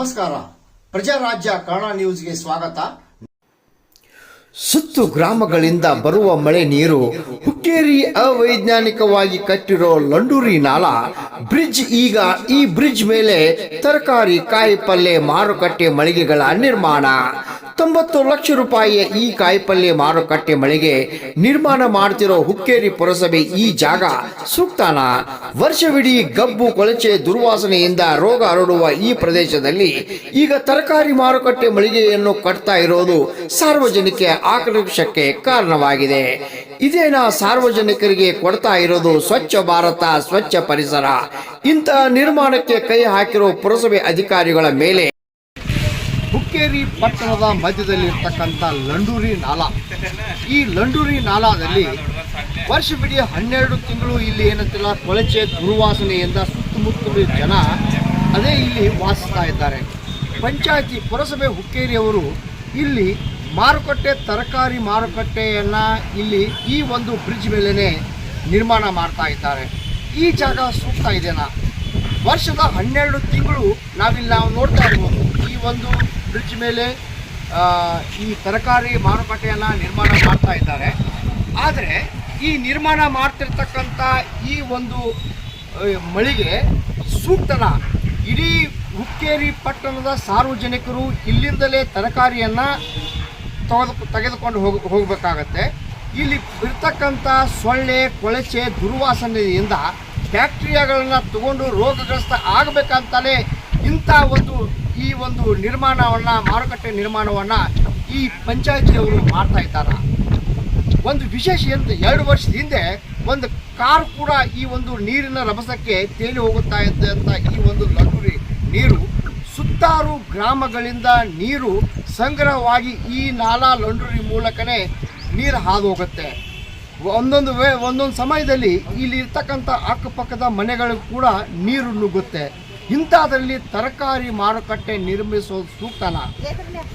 ನಮಸ್ಕಾರ. ಪ್ರಜಾರಾಜ್ಯ ಕನ್ನಡ ನ್ಯೂಸ್ಗೆ ಸ್ವಾಗತ. ಸುತ್ತು ಗ್ರಾಮಗಳಿಂದ ಬರುವ ಮಳೆ ನೀರು ಹುಕ್ಕೇರಿ ಅವೈಜ್ಞಾನಿಕವಾಗಿ ಕಟ್ಟಿರೋ ಲಂಡೂರಿ ನಾಲ. ಬ್ರಿಡ್ಜ್ ಈಗ ಈ ಬ್ರಿಡ್ಜ್ ಮೇಲೆ ತರಕಾರಿ, ಕಾಯಿ ಪಲ್ಯ ಮಾರುಕಟ್ಟೆ ಮಳಿಗೆಗಳ ನಿರ್ಮಾಣ. ತೊಂಬತ್ತು ಲಕ್ಷ ರೂಪಾಯಿಯ ಈ ಕಾಯಿಪಲ್ಯ ಮಾರುಕಟ್ಟೆ ಮಳಿಗೆ ನಿರ್ಮಾಣ ಮಾಡ್ತಿರೋ ಹುಕ್ಕೇರಿ ಪುರಸಭೆ ಈ ಜಾಗ ಸೂಕ್ತಾನ? ವರ್ಷವಿಡೀ ಗಬ್ಬು, ಕೊಳಚೆ, ದುರ್ವಾಸನೆಯಿಂದ ರೋಗ ಹರಡುವ ಈ ಪ್ರದೇಶದಲ್ಲಿ ಈಗ ತರಕಾರಿ ಮಾರುಕಟ್ಟೆ ಮಳಿಗೆಯನ್ನು ಕಟ್ತಾ ಇರೋದು ಸಾರ್ವಜನಿಕ ಆಕ್ರೋಶಕ್ಕೆ ಕಾರಣವಾಗಿದೆ. ಇದೇನ ಸಾರ್ವಜನಿಕರಿಗೆ ಕೊಡ್ತಾ ಇರೋದು ಸ್ವಚ್ಛ ಭಾರತ, ಸ್ವಚ್ಛ ಪರಿಸರ? ಇಂತಹ ನಿರ್ಮಾಣಕ್ಕೆ ಕೈ ಹಾಕಿರೋ ಪುರಸಭೆ ಅಧಿಕಾರಿಗಳ ಮೇಲೆ ಹುಕ್ಕೇರಿ ಪಟ್ಟಣದ ಮಧ್ಯದಲ್ಲಿರ್ತಕ್ಕಂಥ ಲಂಡೂರಿ ನಾಲಾ. ಈ ಲಂಡೂರಿ ನಾಲಾದಲ್ಲಿ ವರ್ಷವಿಡೀ ಹನ್ನೆರಡು ತಿಂಗಳು ಇಲ್ಲಿ ಏನಂತಿಲ್ಲ ಕೊಳಚೆ ದುರ್ವಾಸನೆಯಿಂದ ಸುತ್ತಮುತ್ತಲು ಜನ ಅದೇ ಇಲ್ಲಿ ವಾಸಿಸ್ತಾ ಇದ್ದಾರೆ. ಪಂಚಾಯತಿ ಪುರಸಭೆ ಹುಕ್ಕೇರಿಯವರು ಇಲ್ಲಿ ಮಾರುಕಟ್ಟೆ, ತರಕಾರಿ ಮಾರುಕಟ್ಟೆಯನ್ನು ಇಲ್ಲಿ ಈ ಒಂದು ಬ್ರಿಡ್ಜ್ ಮೇಲೇ ನಿರ್ಮಾಣ ಮಾಡ್ತಾ ಇದ್ದಾರೆ. ಈ ಜಾಗ ಸೂಕ್ತ ಇದೆನಾ? ವರ್ಷದ ಹನ್ನೆರಡು ತಿಂಗಳು ನಾವಿಲ್ಲಿ ನಾವು ನೋಡ್ತಾ ಇರ್ಬೋದು. ಒಂದು ಬ್ರಿಡ್ಜ್ ಮೇಲೆ ಈ ತರಕಾರಿ ಮಾರುಕಟ್ಟೆಯನ್ನು ನಿರ್ಮಾಣ ಮಾಡ್ತಾ ಇದ್ದಾರೆ. ಆದರೆ ಈ ನಿರ್ಮಾಣ ಮಾಡ್ತಿರ್ತಕ್ಕಂಥ ಈ ಒಂದು ಮಳಿಗೆ ಸೂಕ್ತನ? ಇಡೀ ಹುಕ್ಕೇರಿ ಪಟ್ಟಣದ ಸಾರ್ವಜನಿಕರು ಇಲ್ಲಿಂದಲೇ ತರಕಾರಿಯನ್ನು ತೆಗೆದು, ತೆಗೆದುಕೊಂಡು ಹೋಗ, ಹೋಗಬೇಕಾಗತ್ತೆ. ಇಲ್ಲಿ ಇರ್ತಕ್ಕಂಥ ಸೊಳ್ಳೆ, ಕೊಳಚೆ, ದುರ್ವಾಸನೆಯಿಂದ ಬ್ಯಾಕ್ಟೀರಿಯಾಗಳನ್ನ ತಗೊಂಡು ರೋಗಗ್ರಸ್ತ ಆಗಬೇಕಂತಲೇ ಇಂಥ ಒಂದು ಈ ಒಂದು ನಿರ್ಮಾಣವನ್ನು, ಮಾರುಕಟ್ಟೆ ನಿರ್ಮಾಣವನ್ನು ಈ ಪಂಚಾಯತಿಯವರು ಮಾಡ್ತಾ ಇದ್ದಾರೆ? ಒಂದು ವಿಶೇಷ ಎಂತ, ಎರಡು ವರ್ಷದ ಹಿಂದೆ ಒಂದು ಕಾರ್ ಕೂಡ ಈ ಒಂದು ನೀರಿನ ರಭಸಕ್ಕೆ ತೇಲಿ ಹೋಗುತ್ತಾ ಇದ್ದಂಥ ಈ ಒಂದು ಲಗುರಿ ನೀರು, ಸುತ್ತಾರು ಗ್ರಾಮಗಳಿಂದ ನೀರು ಸಂಗ್ರಹವಾಗಿ ಈ ನಾಲಾ ಲಂಡ್ರಿ ಮೂಲಕನೇ ನೀರು ಹಾದು ಹೋಗುತ್ತೆ ಒಂದೊಂದು ವೇ, ಒಂದೊಂದು ಸಮಯದಲ್ಲಿ ಇಲ್ಲಿ ಇರ್ತಕ್ಕಂಥ ಅಕ್ಕಪಕ್ಕದ ಮನೆಗಳಿಗೂ ಕೂಡ ನೀರು ನುಗ್ಗುತ್ತೆ. ಇಂಥದ್ರಲ್ಲಿ ತರಕಾರಿ ಮಾರುಕಟ್ಟೆ ನಿರ್ಮಿಸೋದು ಸೂಕ್ತನ.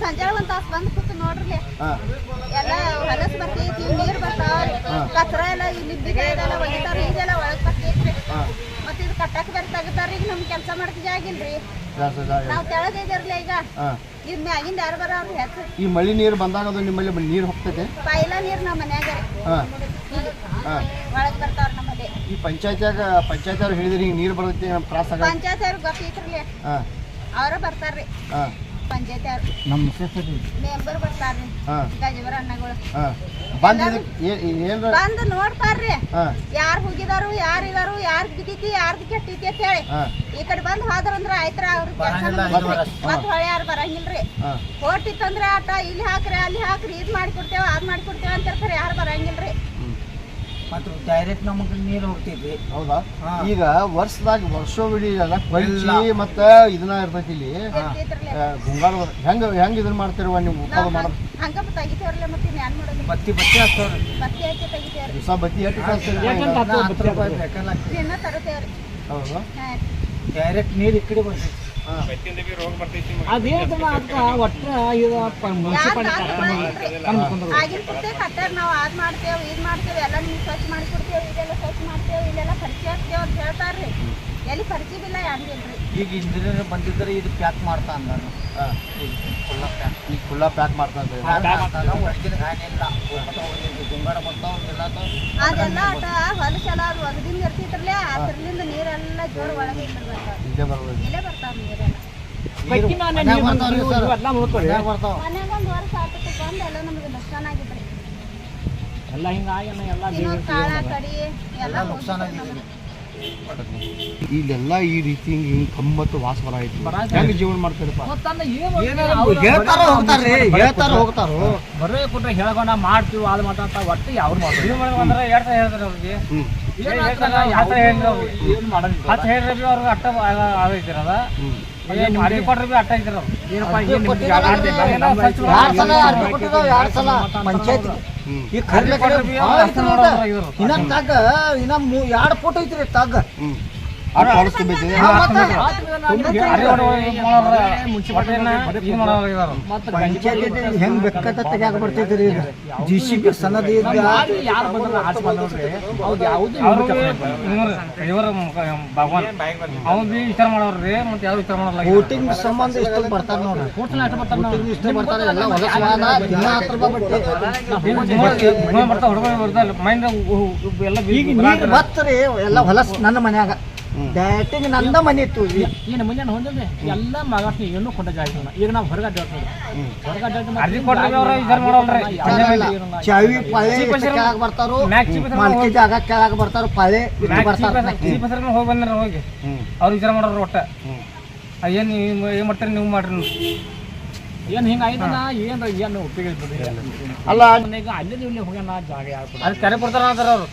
ಸಂಜೆ ಒಂದ್ ತಾಸ್ ಬಂದ್ ಕೂತು ನೋಡ್ರಿ ಎಲ್ಲ ಹೊಲಸ್ ಬರ್ತೈತಿ ನೀರ್ ಬರ್ತಾವ ಕಚ್ರ ಎಲ್ಲ ಇಲ್ಲಿ ಇದೆಲ್ಲ ಒಗಿತಾರ ಇದೆಲ್ಲ ಒಳಗ್ ಬರ್ತೈತ್ರಿ. ಹಾಂ. ಇದು ಕಟ್ಟಕ್ ಬೇರೆ ತೆಗಿತಾರ ಈಗ ನಮ್ ಕೆಲ್ಸ ಜಾಗಿಲ್ರಿ ಹಾಂ ನಾವ್ ತೆಳದಿದಿರ್ಲಿ ಈಗ. ಹಾಂ. ಇದ್ ಮ್ಯಾಗಿಂದ ಯಾರು ಬರೋ ಅವ್ರ ಹೆಚ್ಚು ಈ ಮಳೆ ನೀರು ಬಂದಾಗ ಅದು ನಿಮ್ಮಲ್ಲಿ ನೀರು ಹೋಗ್ತೈತೆ? ಪೈಲ ನೀರ್ ನಮ್ಮ ಮನ್ಯಾಗ ಈಗ ಒಳಗ್ ಬರ್ತಾವ್ರ ನಮ್ಮಲ್ಲಿ ಈ ಪಂಚಾಯತ್ಯಾಗ ಪಂಚಾಯತ್ ಅವ್ರು ಹೇಳಿದ್ರಿ ಹಿಂಗೆ ನೀರು ಬರ್ತೈತಿ ನಮ್ಮ ತ್ರಾಸ ಆಗ ಪಂಚಾಯತ್ ಅವ್ರ ಗೊತ್ತೈತ್ರಿ ಹಾಂ. ಅವ್ರ ಬರ್ತಾರ್ರಿ. ಹಾಂ. ಪಂಚಾಯತ್ ಅವ್ರ ನಮ್ಮ ಮಿಸ್ಸಸ್ ಮೆಂಬರ್ ಬರ್ತಾರ್ರಿ. ಹಾಂ. ಗಜವರ ಅಣ್ಣಗಳು. ಹಾಂ. ಬಂದು ಏನು ಏನ್ರ ನೋಡ್ತಾರ್ರಿ. ಹಾಂ. ಯಾರ್ ಹೋಗಿದಾರು ಯಾರ್ ಇದಾರು ಯಾರ್ ಬಿದ್ದೈತಿ ಯಾರ್ದು ಕೆಟ್ಟೈತಿ ಅಂತ ಹೇಳಿ. ಹಾಂ. ಈ ಕಡೆ ಬಂದ್ ಹೋದ್ರಂದ್ರ ಆಯ್ತ್ರ ಅವ್ರ ಮತ್ ಹೊಳೆ ಯಾರು ಬರಂಗಿಲ್ರಿ. ಹಾಂ. ಹೊಟ್ಟಿತ್ತಂದ್ರ ಆಟ ಇಲ್ಲಿ ಹಾಕ್ರಿ ಅಲ್ಲಿ ಹಾಕ್ರಿ ಇದ್ ಮಾಡಿಕೊಡ್ತೇವ ಅದ್ ಮಾಡ್ಕೊಡ್ತೇವ ಅಂತ ಇರ್ತಾರೆ ಯಾರು ಬರಂಗಿಲ್ರಿ. ಮತ್ತು ಡೈರೆಕ್ಟ್ ನಮಗೆ ನೀರು ಹೋಗ್ತೈತಿ ಹೌದಾ. ಈಗ ವರ್ಷದಾಗ ವರ್ಷವಿಡೀ ಎಲ್ಲ. ಕೊಯ್ಚಿ ಮತ್ತೆ ಇದನ್ನ ಇರ್ತೈತಿ ಇಲ್ಲಿ. ಗುಂಗಾರ ಹೆಂಗ ಹೆಂಗ್ ಇದನ್ನ ಮಾಡ್ತಿರುವ ನೀವು ಉತ್ಪಾದ ಮಾಡೋದು? ಬತ್ತಿ ಬತ್ತಿ ಹಾಕ್ತಾವ್ರಿ. ದಿವಸ ಬತ್ತಿ ಹತ್ತು ರೂಪಾಯಿ ತರತೇವ್ರಿ ಹೌದು. ಡೈರೆಕ್ಟ್ ನೀರು ಈ ಕಡೆ ಬರ್ತೈತಿ ಒಟ್ಟ ಇದು. ಆಗಿನ ಕಟ್ಟಾರ ನಾವ್ ಅದ್ ಮಾಡ್ತೇವ್ ಇದ್ ಮಾಡ್ತೇವ್ ಎಲ್ಲ ನಿಮ್ಗೆ ಸ್ವಚ್ಛ ಮಾಡಿಕೊಡ್ತೇವ್ ಇದೆಲ್ಲ ಸ್ವಚ್ಛ ಮಾಡ್ತೇವ್ ಇಲ್ಲೆಲ್ಲ ಖರ್ಚು ಹಾಕ್ತೇವೆ ಅಂತ ಹೇಳ್ತಾರ್ರಿ ಎಲ್ಲಿ ಪರಿಚಯ ಇಲ್ಲ ಯಾರಿಗಿಲ್ರಿ ಈಗ ಇಂಜಿನಿಯರ್ ಬಂದಿದ್ರೆ ಇದು ಪ್ಯಾಕ್ ಮಾಡ್ತಾ ಅಂದಾನು ಫುಲ್ಲ ಪ್ಯಾಕ್ ಈಗ ಫುಲ್ಲ ಪ್ಯಾಕ್ ಮಾಡ್ತಾ ಇದ್ದಾರೆ ಒಳಗಿನ ಗಾಯನಿಲ್ಲ ಗುಂಗಾರ ಬರ್ತಾವ ಎಲ್ಲ ಅದೆಲ್ಲ ಆಟ ಹೊಲಸೆಲ್ಲ ಅದು ಒಗದಿಂದ ಇರ್ತಿದ್ರಲ್ಲೇ ಅದ್ರಲಿಂದ ನೀರೆಲ್ಲ ಜೋರ್ ಒಳಗೆ ಇಲ್ಲೇ ಬರ್ಬೋದು. ಇಲ್ಲೇ ಬರ್ತಾವ ನೀರೆಲ್ಲ. ಮನ್ಯಾಗ ಒಂದ್ ವರ್ಷ ಆತಕ್ಕೆ ಬಂದು ಎಲ್ಲ ನಮಗೆ ಆಗಿದ್ರಿ ಎಲ್ಲ ಹಿಂಗಾಗಿ ಎಲ್ಲ ಕಾಳ ಕಡಿ ಎಲ್ಲ ನುಕ್ಸಾನ ಆಗಿದೆ ಇಲ್ಲೆಲ್ಲ ಈ ರೀತಿ ಹಿಂಗೆ ಕಂಬತ್ತು ವಾಸ ಬರ ಹೆಂಗ್ ಜೀವನ ಮಾಡ್ತಾರಪ್ಪ ಹೇಳ್ತಾರ? ಹೋಗ್ತಾರ್ರಿ ಹೇಳ್ತಾರ ಹೋಗ್ತಾರು ಬರೇ ಕೊಟ್ರೆ ಹೇಳ್ಕೊಂಡ ಮಾಡ್ತೀವಿ ಅದು ಮಾತಾಡ್ತಾ ಒಟ್ಟು ಹೇಳ್ತಾರೆ ಅವ್ರಿಗೆ. ಹತ್ತು ಹೇಳ್ರಿ ಅವ್ರಿಗೆ ಅಟ್ಟ ಆಗೈತಿರದ? ಪಂಚಾಯತ್ ಈಗ ಕರ್ಲೆ ಇನ್ನ ತಗ್ಗ ಇನ್ನ ಮೂ- ಎರಡ್ ಫೋಟೋ ಐತ್ರಿ ತಗ್ಗ ಹೆಂಗ್ ಬೆಕ್ಕತ್ತ ತೆಗ್ಯಾಕ ಬರ್ತೈತ್ರಿ ಈಗ? ಜಿ ಸಿ ಬಿ ಬಿ ವಿಚಾರ ಮಾಡೋರ್ರಿ. ಮತ್ತೆ ಯಾರು ವಿಚಾರ ಮಾಡಲ್ಲ ವೋಟಿಂಗ್ ಸಂಬಂಧ ಇಷ್ಟು ಬರ್ತಾರ ನೋಡ್ರಿ. ವೋಟಿಂಗ್ ಇಷ್ಟು ಬರ್ತಾರೆ ಎಲ್ಲ ದಿನ ಹತ್ತು ರೂಪಾಯಿ ಬರ್ತಾವ ಹುಡುಗ ಮೈಂಡ್ ಎಲ್ಲ ಹೊಲಸ್ ನನ್ನ ಮನ್ಯಾಗ. ಬ್ಯಾಟಿಂಗ್ ನಂದ ಮನೆ ಇತ್ತು ಏನು ಮುಂಜಾನೆ ಹೊಂದಿದ್ರೆ ಎಲ್ಲ ಮಗಾಟ್ನಿ ಏನು ಕೊಂಡ ಜಾಗ ಈಗ ನಾವು ಅವ್ರ ಮಾಡಲ್ರಿ. ಚಾವಿ ಪಾಳೆ ಕೆಳಗ್ ಬರ್ತಾರು ಮಲ್ಕಿ ಜಾಗ ಕೆಳಗ್ ಬರ್ತಾರ ಹೋಗಿ ಬಂದ್ರ ಹೋಗಿ. ಅವ್ರು ವಿಚಾರ ಮಾಡೋರು ಒಟ್ಟ. ಏನು ಏನು ಮಾಡ್ತಾರೆ ನೀವು ಮಾಡ್ರಿ. ಏನು ಹಿಂಗೆ ಆಯ್ತನ ಏನು ಏನು ಉಪಯೋಗ ಅಲ್ಲ ಈಗ ಅಲ್ಲಿ ಇಲ್ಲಿ ಹೋಗ್ಯಾನ ಜಾಗ ಯಾರು ಅದು ಕರೆ ಕೊಡ್ತಾರ ಅಂತಾರ ಅವ್ರು.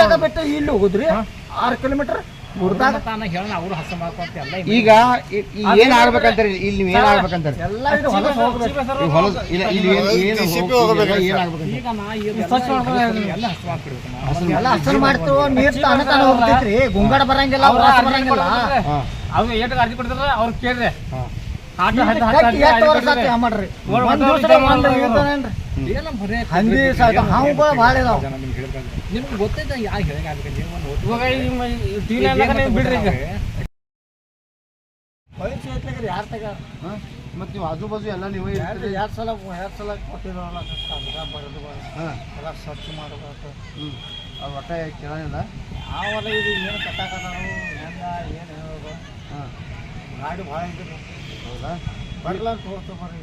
ಜಾಗ ಬಿಟ್ಟು ಇಲ್ಲಿ ಹೋಗುದ್ರಿ? ಆರು ಕಿಲೋಮೀಟರ್? ಗುಡ್ದಾಗ ತಾನ ಹೇಳೋಣ ಅವರು ಹಸ ಮಾಡ್ಕೊಂತ ಎಲ್ಲ ಈಗ ಏನ್ ಆಗ್ಬೇಕಂತಾರೆ? ಇಲ್ಲಿ ನೀವು ಏನ್ ಆಗ್ಬೇಕಂತಾರೆ? ಎಲ್ಲ ಇದು ಹೊಲಸ್ ಹೋಗ್ಬೇಕು. ಈ ಇಲ್ಲ ಇಲ್ಲಿ ಏನ್ ಏನ್ ಹೋಗ್ಬೇಕು, ಏನ್ ಆಗ್ಬೇಕಂತ? ಈಗ ನಾ ಈಗ ಸ್ವಚ್ಛ ಮಾಡ್ಕೊಂಡು ಎಲ್ಲ ಹಸ ಮಾಡ್ಬಿಡ್ಬೇಕು ಎಲ್ಲ ಹಸರು ಮಾಡ್ತೀವೋ. ನೀರ್ ತಾನ ತಾನ ಹೋಗ್ತೈತ್ರಿ. ಗುಂಗಡ ಬರಂಗಿಲ್ಲ ಬರಂಗಿಲ್ಲ. ಅವ್ರು ಏಟ್ ಅರ್ಜಿ ಕೊಡ್ತಾರ ಅವ್ರು ಕೇಳ್ರಿ ಹಂದಿ ಸಾಯ್ತಾವ ಹಾವು ಭಾಳ ಇದಾವ ನಿಮ್ಗೆ ಗೊತ್ತೈತೆ ಯಾರು ಹೇಳಕ್ಕಾಗಲ್ಲ ಇವಾಗ ಟಿವಿ ನೀವು ಬಿಡ್ರಿ ಈಗ. ಯಾರು ತಗ? ಮತ್ತೆ ನೀವು ಆಜು ಬಾಜು ಎಲ್ಲ ನೀವು ಎರಡು ಸಲ ಎರಡು ಸಲ ಕೊಟ್ಟಿರೋಲ್ಲ ಬರೋದು ಎಲ್ಲ ಸ್ವಚ್ಛ ಮಾಡಬೇಕು. ಅದು ಒಟ್ಟ ಕೇಳೋದಿಲ್ಲ ನಾವೆಲ್ಲ ಇದು ಏನು ಕಟ್ಟಾಕತ್ತಾವು ಹೆಂಗ ಏನು ಹೇಳೋದು ಹಾಂ. ಗಾಡಿ ಭಾಳ ಇದ್ರು ಹೌದಾ? ಬರ್ಲಾಕ ಹೋಗ್ತಾ ಬರ್ರಿ